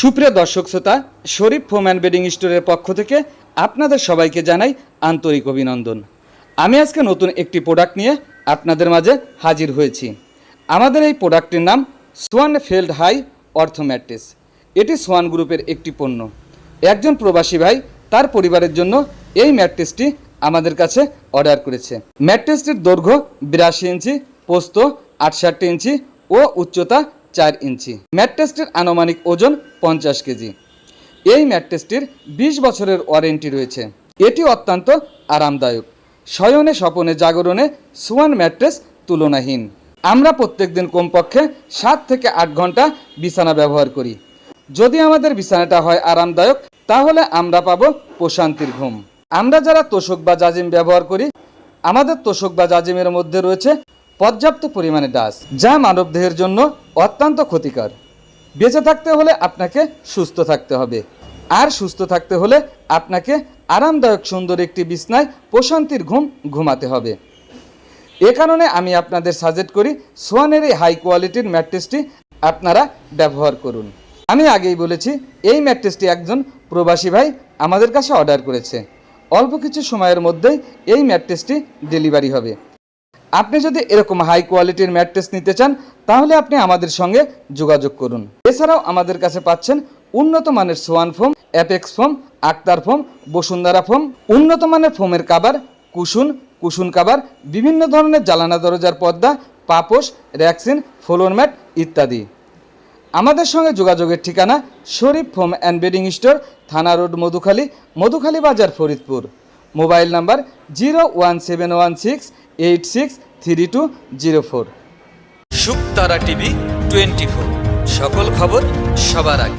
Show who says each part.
Speaker 1: সুপ্রিয় দর্শক শ্রোতা, শরীফ ফোম অ্যান্ড বেডিং স্টোরের পক্ষ থেকে আপনাদের সবাইকে জানাই আন্তরিক অভিনন্দন। আমি আজকে নতুন একটি প্রোডাক্ট নিয়ে আপনাদের মাঝে হাজির হয়েছি। আমাদের এই প্রোডাক্টটির নাম সোয়ান ফেল্ড হাই অর্থ ম্যাট্রেস এটি সোয়ান গ্রুপের একটি পণ্য। একজন প্রবাসী ভাই তার পরিবারের জন্য এই ম্যাট্রেসটি আমাদের কাছে অর্ডার করেছে। ম্যাট্রেসটির দৈর্ঘ্য বিরাশি ইঞ্চি, পোস্ত আটষট্টি ইঞ্চি ও উচ্চতা চার ইঞ্চি। ম্যাট্রেসটির আনুমানিক ওজন পঞ্চাশ কেজি। এই ম্যাট্রেসটির বিশ বছরের ওয়ারেন্টি রয়েছে। এটি অত্যন্ত আরামদায়ক। শয়নে স্বপনে জাগরণে সোয়ান ম্যাট্রেস তুলনাহীন। আমরা প্রত্যেকদিন কমপক্ষে সাত থেকে আট ঘণ্টা বিছানা ব্যবহার করি। যদি আমাদের বিছানাটা হয় আরামদায়ক, তাহলে আমরা পাবো প্রশান্তির ঘুম। আমরা যারা তোষক বা জাজিম ব্যবহার করি, আমাদের তোষক বা জাজিমের মধ্যে রয়েছে পর্যাপ্ত পরিমাণে ডাস, যা মানবদেহের জন্য অত্যন্ত ক্ষতিকর। বেঁচে থাকতে হলে আপনাকে সুস্থ থাকতে হবে। আর সুস্থ থাকতে হলে আপনাকে আরামদায়ক সুন্দর একটি বিছনায় প্রশান্তির ঘুম ঘুমাতে হবে। এ কারণে আমি আপনাদের সাজেস্ট করি, সোয়ানের এই হাই কোয়ালিটির ম্যাট্রেসটি আপনারা ব্যবহার করুন। আমি আগেই বলেছি, এই ম্যাট্রেসটি একজন প্রবাসী ভাই আমাদের কাছে অর্ডার করেছে। অল্প কিছু সময়ের মধ্যেই এই ম্যাট্রেসটি ডেলিভারি হবে। আপনি যদি এরকম হাই কোয়ালিটির ম্যাট্রেস নিতে চান, তাহলে আপনি আমাদের সঙ্গে যোগাযোগ করুন। এছাড়াও আমাদের কাছে পাচ্ছেন উন্নত মানের Swan foam apex foam Akhtar foam Bashundhara foam উন্নত মানের ফোমের কাবার কুসুন কুসুন কাবার বিভিন্ন ধরনের জ্বালানা দরজার পর্দা, পাপোশ র্যাক্সিন ফ্লোর ম্যাট ইত্যাদি। আমাদের সঙ্গে যোগাযোগের ঠিকানা Sharif foam and bedding store থানা রোড মধুখালী মধুখালী বাজার Faridpur. Mobile number zero one seven one six eight six three two zero four Shuktara TV twenty four সকল খবর সবার আগে।